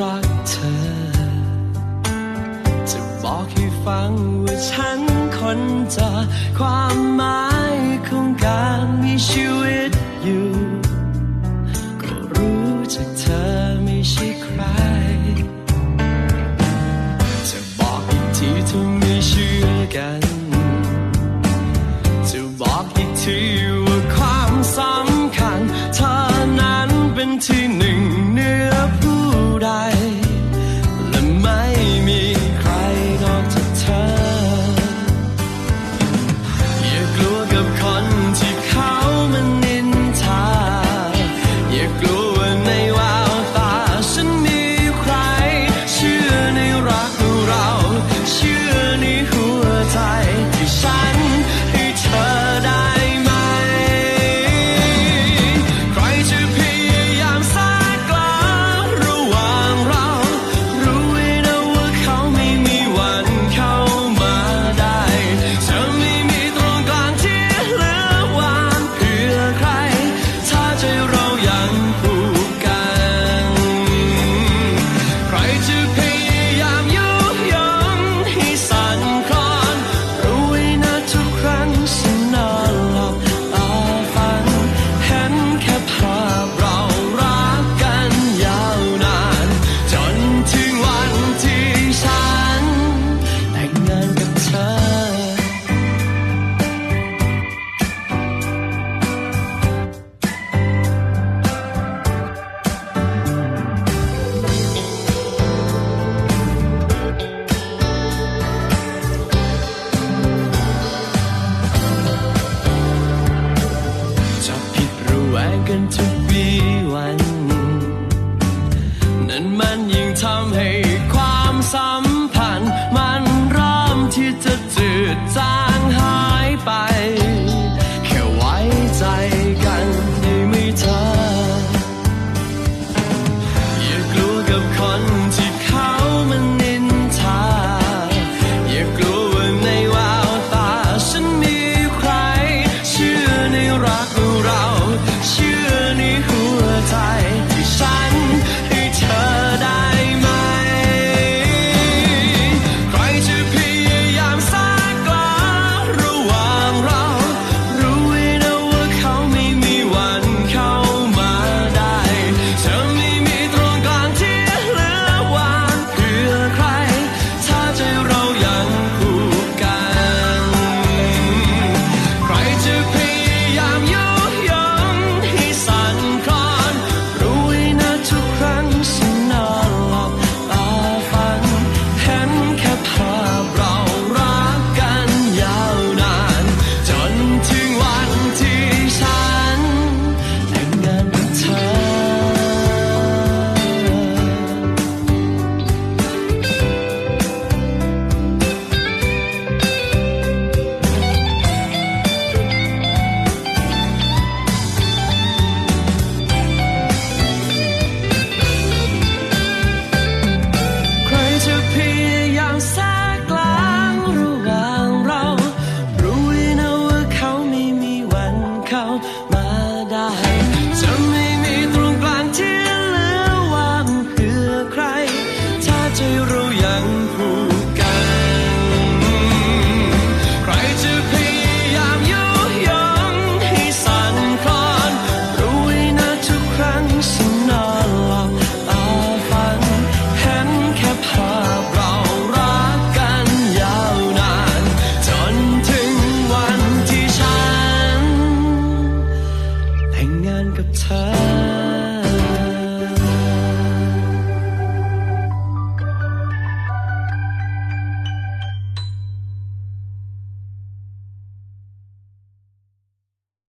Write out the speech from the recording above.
รักเธอ จะบอกให้ฟังว่าฉันคนจะความหมายของการมีชีวิตอยู่ ก็รู้จากเธอไม่ใช่ใคร จะบอกอีกทีถ้าไม่เชื่อกัน จะบอกอีกทีว่าความสำคัญ เธอนั้นเป็นที่หนึ่ง นทุกวีวัน นั้นมันยิ่งทำให้ความสำ come